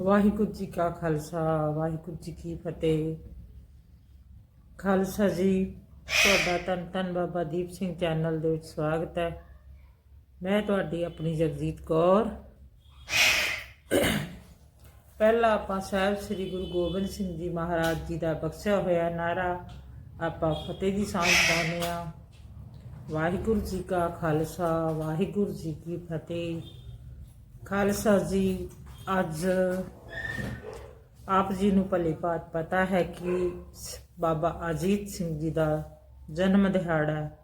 ਵਾਹਿਗੁਰੂ ਜੀ ਕਾ ਖਾਲਸਾ, ਵਾਹਿਗੁਰੂ ਜੀ ਕੀ ਫਤਿਹ। ਖਾਲਸਾ ਜੀ, ਤੁਹਾਡਾ ਤਨ ਤਨ ਬਾਬਾ ਦੀਪ ਸਿੰਘ ਚੈਨਲ ਦੇ ਵਿੱਚ ਸਵਾਗਤ ਹੈ। ਮੈਂ ਤੁਹਾਡੀ ਆਪਣੀ ਜਗਜੀਤ ਕੌਰ। ਪਹਿਲਾ ਆਪਾਂ ਸਾਹਿਬ ਸ੍ਰੀ ਗੁਰੂ ਗੋਬਿੰਦ ਸਿੰਘ ਜੀ ਮਹਾਰਾਜ ਜੀ ਦਾ ਬਖਸ਼ਿਆ ਹੋਇਆ ਨਾਰਾ ਆਪਾਂ ਫਤਿਹ ਦੀ ਸਾਂਝ ਪਾਉਂਦੇ ਆ ਵਾਹਿਗੁਰੂ ਜੀ ਕਾ ਖਾਲਸਾ, ਵਾਹਿਗੁਰੂ ਜੀ ਕੀ ਫਤਿਹ। ਖਾਲਸਾ ਜੀ ਅੱਜ ਆਪ ਜੀ ਨੂੰ ਭਲੀ ਭਾਤ ਪਤਾ ਹੈ ਕਿ ਬਾਬਾ ਅਜੀਤ ਸਿੰਘ ਜੀ ਦਾ ਜਨਮ ਦਿਹਾੜਾ ਹੈ।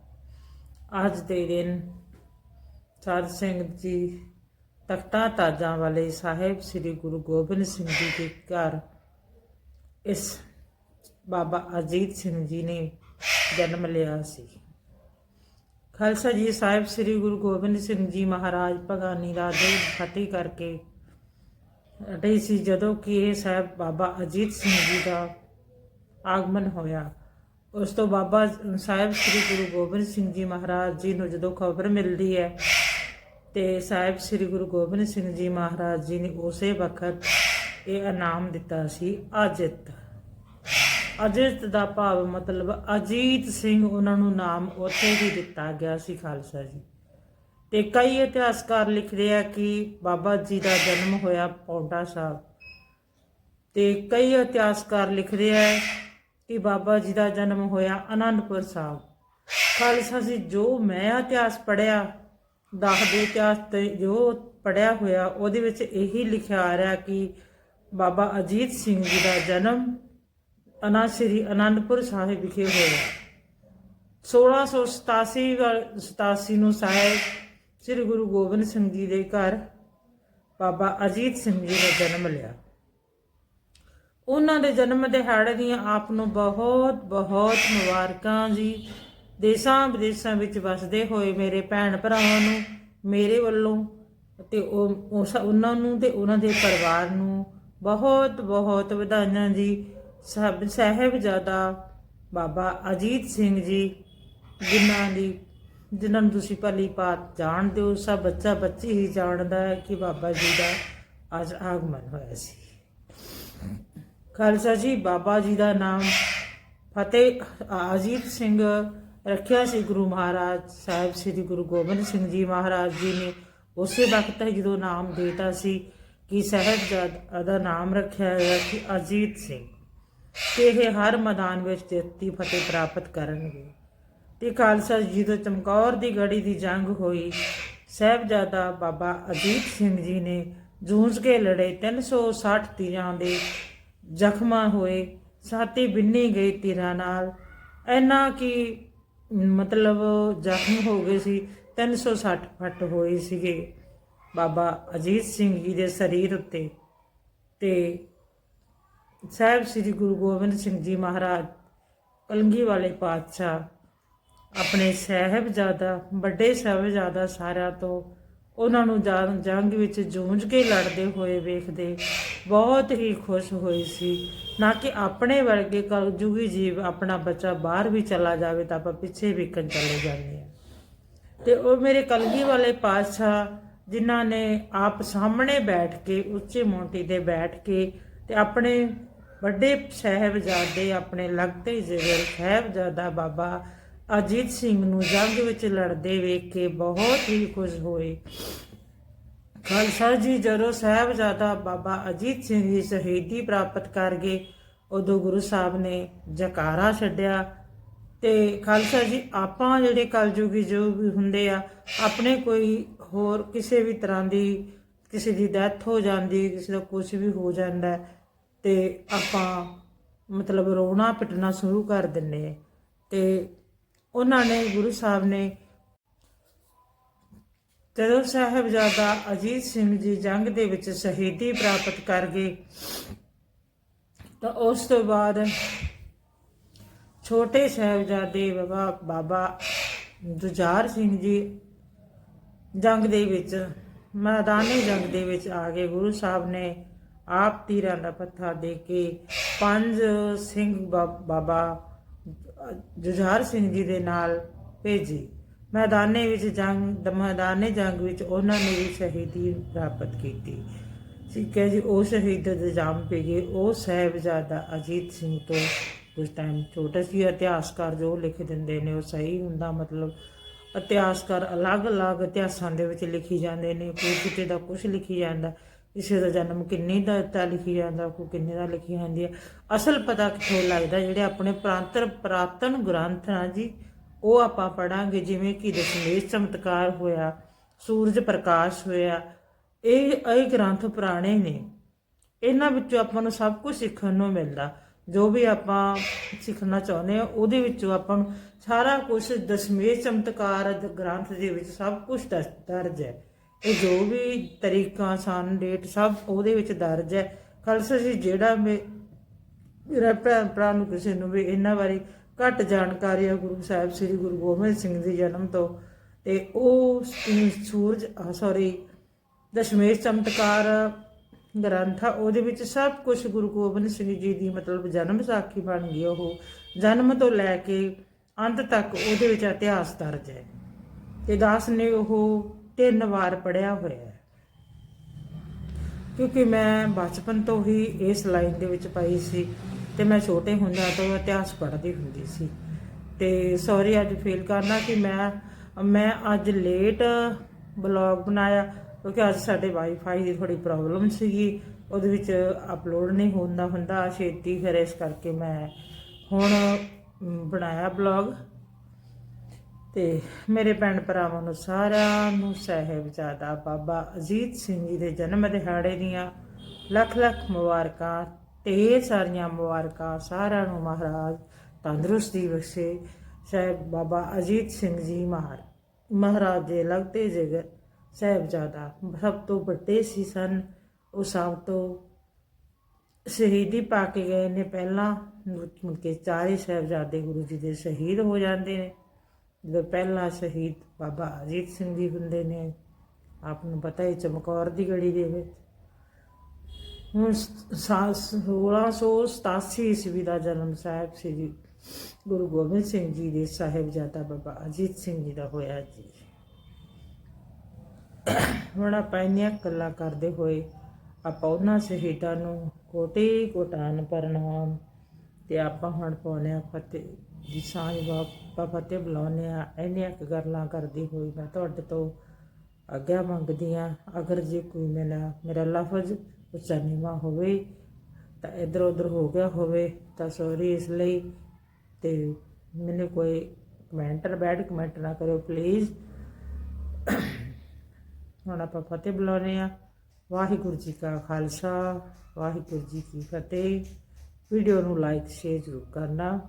ਅੱਜ ਦੇ ਦਿਨ ਸਾਧ ਸਿੰਘ ਜੀ ਤਖਤਾ ਤਾਜਾਂ ਵਾਲੇ ਸਾਹਿਬ ਸ੍ਰੀ ਗੁਰੂ ਗੋਬਿੰਦ ਸਿੰਘ ਜੀ ਦੇ ਘਰ ਇਸ ਬਾਬਾ ਅਜੀਤ ਸਿੰਘ ਜੀ ਨੇ ਜਨਮ ਲਿਆ ਸੀ। ਖਾਲਸਾ ਜੀ ਸਾਹਿਬ ਸ੍ਰੀ ਗੁਰੂ ਗੋਬਿੰਦ ਸਿੰਘ ਜੀ ਮਹਾਰਾਜ ਭਗਾਨੀ ਰਾਜੇ ਫਤਿਹ ਕਰਕੇ ਰਹੀ ਸੀ ਜਦੋਂ ਕਿ ਇਹ ਸਾਹਿਬ ਬਾਬਾ ਅਜੀਤ ਸਿੰਘ ਜੀ ਦਾ ਆਗਮਨ ਹੋਇਆ। ਉਸ ਤੋਂ ਬਾਬਾ ਸਾਹਿਬ ਸ੍ਰੀ ਗੁਰੂ ਗੋਬਿੰਦ ਸਿੰਘ ਜੀ ਮਹਾਰਾਜ ਜੀ ਨੂੰ ਜਦੋਂ ਖਬਰ ਮਿਲਦੀ ਹੈ ਤੇ ਸਾਹਿਬ ਸ੍ਰੀ ਗੁਰੂ ਗੋਬਿੰਦ ਸਿੰਘ ਜੀ ਮਹਾਰਾਜ ਜੀ ਨੇ ਉਸੇ ਵਕਤ ਇਹ ਇਨਾਮ ਦਿੱਤਾ ਸੀ, ਅਜਿਤ। ਅਜਿਤ ਦਾ ਭਾਵ ਮਤਲਬ ਅਜੀਤ ਸਿੰਘ ਉਹਨਾਂ ਨੂੰ ਨਾਮ ਉੱਥੇ ਹੀ ਦਿੱਤਾ ਗਿਆ ਸੀ, ਖਾਲਸਾ ਜੀ। ਤੇ ਕਈ ਇਤਿਹਾਸਕਾਰ ਲਿਖਦੇ ਆ ਕਿ ਬਾਬਾ ਜੀ ਦਾ ਜਨਮ ਹੋਇਆ ਪੌਂਟਾ ਸਾਹਿਬ। ਤੇ ਕਈ ਇਤਿਹਾਸਕਾਰ ਲਿਖਦੇ ਆ ਕਿ ਬਾਬਾ ਜੀ ਦਾ ਜਨਮ ਹੋਇਆ ਅਨੰਦਪੁਰ ਸਾਹਿਬ। ਖਾਲਸਾ ਜੀ, ਜੋ ਮੈਂ ਇਤਿਹਾਸ ਪੜਿਆ ਦੱਸਦੇ ਇਤਿਹਾਸ ਤੇ ਜੋ ਪੜਿਆ ਹੋਇਆ, ਉਹਦੇ ਵਿੱਚ ਇਹੀ ਲਿਖਿਆ ਆ ਰਿਹਾ ਕਿ ਬਾਬਾ ਅਜੀਤ ਸਿੰਘ ਜੀ ਦਾ ਜਨਮ ਅਨਾ ਸ੍ਰੀ ਅਨੰਦਪੁਰ ਸਾਹਿਬ ਵਿਖੇ ਹੋਇਆ। 1687 ਵਾਲ- 87 ਨੂੰ ਸਾਹਿਬ ਸ੍ਰੀ ਗੁਰੂ ਗੋਬਿੰਦ ਸਿੰਘ ਜੀ ਦੇ ਘਰ ਬਾਬਾ ਅਜੀਤ ਸਿੰਘ ਜੀ ਦਾ ਜਨਮ ਲਿਆ। ਉਹਨਾਂ ਦੇ ਜਨਮ ਦਿਹਾੜੇ ਦੀਆਂ ਆਪ ਨੂੰ ਬਹੁਤ ਬਹੁਤ ਮੁਬਾਰਕਾਂ ਜੀ। ਦੇਸ਼ਾਂ ਵਿਦੇਸ਼ਾਂ ਵਿੱਚ ਵਸਦੇ ਹੋਏ ਮੇਰੇ ਭੈਣ ਭਰਾਵਾਂ ਨੂੰ, ਮੇਰੇ ਵੱਲੋਂ ਤੇ ਉਹ, ਉਸ- ਉਹਨਾਂ ਨੂੰ ਤੇ ਉਹਨਾਂ ਦੇ ਪਰਿਵਾਰ ਨੂੰ ਬਹੁਤ ਬਹੁਤ ਵਧਾਈਆਂ ਜੀ। ਸਭ ਸਾਹਿਬਜ਼ਾਦਾ ਬਾਬਾ ਅਜੀਤ ਸਿੰਘ ਜੀ, ਜਿਨ੍ਹਾਂ ਦੀ ਜਿਨ੍ਹਾਂ ਨੂੰ ਤੁਸੀਂ ਭਲੀ ਭਾਤ ਜਾਣਦੇ ਹੋ, ਸਭ ਬੱਚਾ ਬੱਚੀ ਹੀ ਜਾਣਦਾ ਹੈ ਕਿ ਬਾਬਾ ਜੀ ਦਾ ਅੱਜ ਆਗਮਨ ਹੋਇਆ ਸੀ। ਖਾਲਸਾ ਜੀ, ਬਾਬਾ ਜੀ ਦਾ ਨਾਮ ਫਤਿਹ ਅਜੀਤ ਸਿੰਘ ਰੱਖਿਆ ਸੀ ਗੁਰੂ ਮਹਾਰਾਜ ਸਾਹਿਬ, ਸ੍ਰੀ ਗੁਰੂ ਗੋਬਿੰਦ ਸਿੰਘ ਜੀ ਮਹਾਰਾਜ ਜੀ ਨੇ। ਉਸੇ ਵਕਤ ਜਦੋਂ ਨਾਮ ਦੇਤਾ ਸੀ ਕਿ ਸਾਹਿਬਜ਼ਾਦਾ ਦਾ ਨਾਮ ਰੱਖਿਆ ਹੋਇਆ ਕਿ ਅਜੀਤ ਸਿੰਘ, ਤੇ ਇਹ ਹਰ ਮੈਦਾਨ ਵਿੱਚ ਜਿੱਤੀ ਫਤਿਹ ਪ੍ਰਾਪਤ ਕਰਨਗੇ। ਤੇ ਖਾਲਸਾ ਜੀ ਤੋਂ ਚਮਕੌਰ ਦੀ ਗੜੀ ਦੀ ਜੰਗ ਹੋਈ, ਸਾਹਿਬਜ਼ਾਦਾ ਬਾਬਾ ਅਜੀਤ ਸਿੰਘ ਜੀ ਨੇ ਜੂਝ ਕੇ ਲੜੇ 360 ਤੀਰਾਂ ਦੇ ਜ਼ਖਮਾਂ ਹੋਏ, ਸਾਥੀ ਬਿੰਨੀ ਗਈ ਤੀਰਾਂ ਨਾਲ। ਇੰਨਾ ਕਿ ਮਤਲਬ ਜ਼ਖਮ ਹੋ ਗਏ ਸੀ 360 ਫੱਟ ਹੋਏ ਸੀਗੇ ਬਾਬਾ ਅਜੀਤ ਸਿੰਘ ਜੀ ਦੇ ਸਰੀਰ ਉੱਤੇ ਤੇ ਸਾਹਿਬ ਸ੍ਰੀ ਗੁਰੂ ਗੋਬਿੰਦ ਸਿੰਘ ਜੀ ਮਹਾਰਾਜ ਕਲੰਗੀ ਵਾਲੇ ਪਾਤਸ਼ਾਹ ਆਪਣੇ ਸਾਹਿਬਜ਼ਾਦਾ, ਵੱਡੇ ਸਾਹਿਬਜ਼ਾਦਾ ਸਾਰਿਆਂ ਤੋਂ ਉਹਨਾਂ ਨੂੰ ਜੰਗ ਵਿੱਚ ਜੂਝ ਕੇ ਲੜਦੇ ਹੋਏ ਵੇਖਦੇ ਬਹੁਤ ਹੀ ਖੁਸ਼ ਹੋਏ ਸੀ। ਨਾ ਕਿ ਆਪਣੇ ਵਰਗੇ ਕਲਯੁਗੀ ਜੀਵ ਆਪਣਾ ਬੱਚਾ ਬਾਹਰ ਵੀ ਚਲਾ ਜਾਵੇ ਤਾਂ ਆਪਾਂ ਪਿੱਛੇ ਵਿਕਣ ਚਲੇ ਜਾਂਦੇ ਆ ਤੇ ਉਹ ਮੇਰੇ ਕਲਗੀ ਵਾਲੇ ਪਾਤਸ਼ਾਹ ਜਿਨ੍ਹਾਂ ਨੇ ਆਪ ਸਾਹਮਣੇ ਬੈਠ ਕੇ, ਉੱਚੇ ਮੋਟੀ ਤੇ ਬੈਠ ਕੇ ਤੇ ਆਪਣੇ ਵੱਡੇ ਸਾਹਿਬਜ਼ਾਦੇ, ਆਪਣੇ ਲਗਤੇ ਜ਼ਿਗਰ ਸਾਹਿਬਜ਼ਾਦਾ ਬਾਬਾ ਅਜੀਤ ਸਿੰਘ ਨੂੰ ਜੰਗ ਵਿੱਚ ਲੜਦੇ ਵੇਖ ਕੇ ਬਹੁਤ ਹੀ ਖੁਸ਼ ਹੋਏ। ਖਾਲਸਾ ਜੀ ਜਦੋਂ ਸਾਹਿਬਜ਼ਾਦਾ ਬਾਬਾ ਅਜੀਤ ਸਿੰਘ ਦੀ ਸ਼ਹੀਦੀ ਪ੍ਰਾਪਤ ਕਰ ਗਏ ਉਦੋਂ ਗੁਰੂ ਸਾਹਿਬ ਨੇ ਜਕਾਰਾ ਛੱਡਿਆ ਤੇ ਖਾਲਸਾ ਜੀ ਆਪਾਂ ਜਿਹੜੇ ਕਲਯੁਗੀ ਜੋ ਵੀ ਹੁੰਦੇ ਆ ਆਪਣੇ ਕੋਈ ਹੋਰ ਕਿਸੇ ਵੀ ਤਰ੍ਹਾਂ ਦੀ ਕਿਸੇ ਦੀ ਡੈਥ ਹੋ ਜਾਂਦੀ ਕਿਸੇ ਦਾ ਕੁਝ ਵੀ ਹੋ ਜਾਂਦਾ ਹੈ, ਤੇ ਆਪਾਂ ਮਤਲਬ ਰੋਣਾ ਪਿਟਣਾ ਸ਼ੁਰੂ ਕਰ ਦਿੰਨੇ ਆ। ਤੇ ਉਹਨਾਂ ਨੇ ਗੁਰੂ ਸਾਹਿਬ ਨੇ ਜਦੋਂ ਸਾਹਿਬਜ਼ਾਦਾ ਅਜੀਤ ਸਿੰਘ ਜੀ ਜੰਗ ਦੇ ਵਿੱਚ ਸ਼ਹੀਦੀ ਪ੍ਰਾਪਤ ਕਰ ਗਏ, ਤਾਂ ਉਸ ਤੋਂ ਬਾਅਦ ਛੋਟੇ ਸਾਹਿਬਜ਼ਾਦੇ ਬਾਬਾ ਬਾਬਾ ਜੁਝਾਰ ਸਿੰਘ ਜੀ ਜੰਗ ਦੇ ਵਿੱਚ, ਮੈਦਾਨੀ ਜੰਗ ਦੇ ਵਿੱਚ ਆ ਗਏ। ਗੁਰੂ ਸਾਹਿਬ ਨੇ ਆਪ ਤੀਰਾਂ ਦਾ ਪੱਥਾ ਦੇ ਕੇ ਪੰਜ ਸਿੰਘ ਬਾ- ਬਾਬਾ ਜੁਝਾਰ ਸਿੰਘ ਜੀ ਦੇ ਨਾਲ ਭੇਜੀ। ਮੈਦਾਨੇ ਵਿੱਚ ਜੰਗ ਦ- ਮੈਦਾਨੇ ਜੰਗ ਵਿੱਚ ਉਹਨਾਂ ਨੇ ਵੀ ਸ਼ਹੀਦੀ ਪ੍ਰਾਪਤ ਕੀਤੀ। ਠੀਕ ਹੈ ਜੀ, ਉਹ ਸ਼ਹੀਦ ਦੇ ਜਾਮ ਪੈ ਗਏ। ਉਹ ਸਾਹਿਬਜ਼ਾਦਾ ਅਜੀਤ ਸਿੰਘ ਤੋਂ ਉਸ ਟਾਈਮ ਛੋਟਾ ਸੀ। ਇਤਿਹਾਸਕਾਰ ਜੋ ਲਿਖ ਦਿੰਦੇ ਨੇ, ਉਹ ਸਹੀ ਹੁੰਦਾ, ਮਤਲਬ ਇਤਿਹਾਸਕਾਰ ਅਲੱਗ-ਅਲੱਗ ਇਤਿਹਾਸਾਂ ਦੇ ਵਿੱਚ ਲਿਖੀ ਜਾਂਦੇ ਨੇ, ਕੋਈ ਕਿਤੇ ਦਾ ਕੁਝ ਲਿਖੀ ਜਾਂਦਾ। ਕਿਸੇ ਦਾ ਜਨਮ ਕਿੰਨੀ ਦਾ ਤਾਂ ਲਿਖੀ ਜਾਂਦਾ, ਕੋਈ ਕਿੰਨੇ ਦਾ ਲਿਖੀ ਜਾਂਦੀ ਹੈ ਅਸਲ ਪਤਾ ਕਿੱਥੋਂ ਲੱਗਦਾ, ਜਿਹੜੇ ਆਪਣੇ ਪ੍ਰਾਂਤਰ ਪ੍ਰਾਤਨ ਗ੍ਰੰਥ ਆ ਜੀ, ਉਹ ਆਪਾਂ ਪੜਾਂਗੇ ਜਿਵੇਂ ਕਿ ਦਸ਼ਮੇਸ਼ ਚਮਤਕਾਰ ਹੋਇਆ, ਸੂਰਜ ਪ੍ਰਕਾਸ਼ ਹੋਇਆ, ਇਹ ਇਹ ਗ੍ਰੰਥ ਪੁਰਾਣੇ ਨੇ। ਇਹਨਾਂ ਵਿੱਚੋਂ ਆਪਾਂ ਨੂੰ ਸਭ ਕੁਝ ਸਿੱਖਣ ਨੂੰ ਮਿਲਦਾ। ਜੋ ਵੀ ਆਪਾਂ ਸਿੱਖਣਾ ਚਾਹੁੰਦੇ ਆ ਉਹਦੇ ਵਿੱਚੋਂ ਆਪਾਂ ਨੂੰ ਸਾਰਾ ਕੁਝ ਦਸ਼ਮੇਸ਼ ਚਮਤਕਾਰ ਗ੍ਰੰਥ ਦੇ ਵਿੱਚ ਸਭ ਕੁਝ ਦਰਜ ਹੈ। ਇਹ ਜੋ ਵੀ ਤਰੀਕਾਂ ਸਨ ਡੇਟ ਸਭ ਉਹਦੇ ਵਿੱਚ ਦਰਜ ਹੈ। ਖਾਲਸਾ ਜੀ, ਜਿਹੜਾ ਮੇਰਾ ਭੈਣ ਭਰਾ ਨੂੰ ਕਿਸੇ ਨੂੰ ਵੀ ਇਹਨਾਂ ਬਾਰੇ ਘੱਟ ਜਾਣਕਾਰੀ ਹੈ, ਗੁਰੂ ਸਾਹਿਬ ਸ੍ਰੀ ਗੁਰੂ ਗੋਬਿੰਦ ਸਿੰਘ ਦੇ ਜਨਮ ਤੋਂ। ਤੇ ਉਹ ਸੂਰਜ ਸੌਰੀ ਦਸ਼ਮੇਸ਼ ਚਮਤਕਾਰ ਗ੍ਰੰਥ ਆ, ਉਹਦੇ ਵਿੱਚ ਸਭ ਕੁਝ ਗੁਰੂ ਗੋਬਿੰਦ ਸਿੰਘ ਜੀ ਦੀ ਮਤਲਬ ਜਨਮ ਸਾਖੀ ਬਣ ਗਈ ਉਹ। ਜਨਮ ਤੋਂ ਲੈ ਕੇ ਅੰਤ ਤੱਕ ਉਹਦੇ ਵਿੱਚ ਇਤਿਹਾਸ ਦਰਜ ਹੈ। ਤੇ ਦਾਸ ਨੇ ਉਹ ਤਿੰਨ ਵਾਰ ਪੜਿਆ ਹੋਇਆ ਹੈ। ਕਿਉਂਕਿ ਮੈਂ ਬਚਪਨ ਤੋਂ ਹੀ ਇਸ ਲਾਈਨ ਦੇ ਵਿੱਚ ਪਈ ਸੀ ਤੇ ਮੈਂ ਛੋਟੇ ਹੁੰਦਿਆਂ ਤੋਂ ਇਤਿਹਾਸ ਪੜ੍ਹਦੀ ਹੁੰਦੀ ਸੀ। ਤੇ ਸੌਰੀ ਅੱਜ ਫੀਲ ਕਰਨਾ ਕਿ ਮੈਂ ਮੈਂ ਅੱਜ ਲੇਟ ਬਲੌਗ ਬਣਾਇਆ ਕਿਉਂਕਿ ਅੱਜ ਸਾਡੇ ਵਾਈਫਾਈ ਦੀ ਥੋੜੀ ਪ੍ਰੋਬਲਮ ਸੀਗੀ, ਉਹਦੇ ਵਿੱਚ ਅਪਲੋਡ ਨਹੀਂ ਹੁੰਦਾ ਹੁੰਦਾ ਛੇਤੀ ਫਿਰ ਇਸ ਕਰਕੇ ਮੈਂ ਹੁਣ ਬਣਾਇਆ ਬਲੌਗ ਤੇ ਮੇਰੇ ਭੈਣ ਭਰਾਵਾਂ ਨੂੰ ਸਾਰਿਆਂ ਨੂੰ ਸਾਹਿਬਜ਼ਾਦਾ ਬਾਬਾ ਅਜੀਤ ਸਿੰਘ ਜੀ ਦੇ ਜਨਮ ਦਿਹਾੜੇ ਦੀਆਂ ਲੱਖ ਲੱਖ ਮੁਬਾਰਕਾਂ, ਢੇਰ ਸਾਰੀਆਂ ਮੁਬਾਰਕਾਂ ਸਾਰਿਆਂ ਨੂੰ ਮਹਾਰਾਜ ਤੰਦਰੁਸਤੀ ਬਖਸ਼ੇ। ਸਾਹਿਬ ਬਾਬਾ ਅਜੀਤ ਸਿੰਘ ਜੀ ਮਹਾਰ, ਮਹਾਰਾਜ ਦੇ ਲਗਤੇ ਜਿਗਰ ਸਾਹਿਬਜ਼ਾਦਾ ਸਭ ਤੋਂ ਵੱਡੇ ਸੀ ਸਨ। ਉਹ ਸਭ ਤੋਂ ਸ਼ਹੀਦੀ ਪਾ ਕੇ ਗਏ ਨੇ। ਪਹਿਲਾਂ ਮੁੜ ਕੇ ਚਾਰੇ ਸਾਹਿਬਜ਼ਾਦੇ ਗੁਰੂ ਜੀ ਦੇ ਸ਼ਹੀਦ ਹੋ ਜਾਂਦੇ ਨੇ। ਜਦੋਂ ਪਹਿਲਾ ਸ਼ਹੀਦ ਬਾਬਾ ਅਜੀਤ ਸਿੰਘ ਜੀ ਹੁੰਦੇ ਨੇ, ਆਪ ਨੂੰ ਪਤਾ ਹੀ ਚਮਕੌਰ ਦੀ ਗੜੀ ਦੇ ਵਿੱਚ। ਹੁਣ 1687 ਈਸਵੀ ਦਾ ਜਨਮ ਸਾਹਿਬ ਸ੍ਰੀ ਗੁਰੂ ਗੋਬਿੰਦ ਸਿੰਘ ਜੀ ਦੇ ਸਾਹਿਬਜ਼ਾਦਾ ਬਾਬਾ ਅਜੀਤ ਸਿੰਘ ਜੀ ਦਾ ਹੋਇਆ ਜੀ। ਹੁਣ ਆਪਾਂ ਇੰਨੀਆਂ ਗੱਲਾਂ ਕਰਦੇ ਹੋਏ, ਆਪਾਂ ਉਹਨਾਂ ਸ਼ਹੀਦਾਂ ਨੂੰ ਕੋਟੇ ਕੋਟਾਨ ਪ੍ਰਣਾਮ ਤੇ ਆਪਾਂ ਹੁਣ ਪਾਉਂਦੇ ਆ ਫਤਿਹ। ਜੀ ਸਾਂਝ ਬਾਪਾ ਫਤਿਹ ਬੁਲਾਉਂਦੇ ਆ ਇੰਨੀਆਂ ਕੁ ਗੱਲਾਂ ਕਰਦੀ ਹੋਈ ਮੈਂ ਤੁਹਾਡੇ ਤੋਂ ਆਗਿਆ ਮੰਗਦੀ ਆ ਅਗਰ ਜੇ ਕੋਈ ਮੇਰਾ ਮੇਰਾ ਲਫ਼ਜ਼ ਉੱਚਾ ਨੀਵਾਂ ਹੋਵੇ ਤਾਂ ਇਧਰ ਉਧਰ ਹੋ ਗਿਆ ਹੋਵੇ ਤਾਂ ਸੌਰੀ ਇਸ ਲਈ ਤੇ ਮੈਨੂੰ ਕੋਈ ਕਮੈਂਟਰ ਬੈਡ ਕਮੈਂਟ ਨਾ ਕਰਿਓ ਪਲੀਜ਼ ਹੁਣ ਆਪਾਂ ਫਤਿਹ ਬੁਲਾਉਂਦੇ ਆ ਵਾਹਿਗੁਰੂ ਜੀ ਕਾ ਖਾਲਸਾ, ਵਾਹਿਗੁਰੂ ਜੀ ਕੀ ਫਤਿਹ। ਵੀਡੀਓ ਨੂੰ ਲਾਈਕ ਸ਼ੇਅਰ ਜ਼ਰੂਰ ਕਰਨਾ।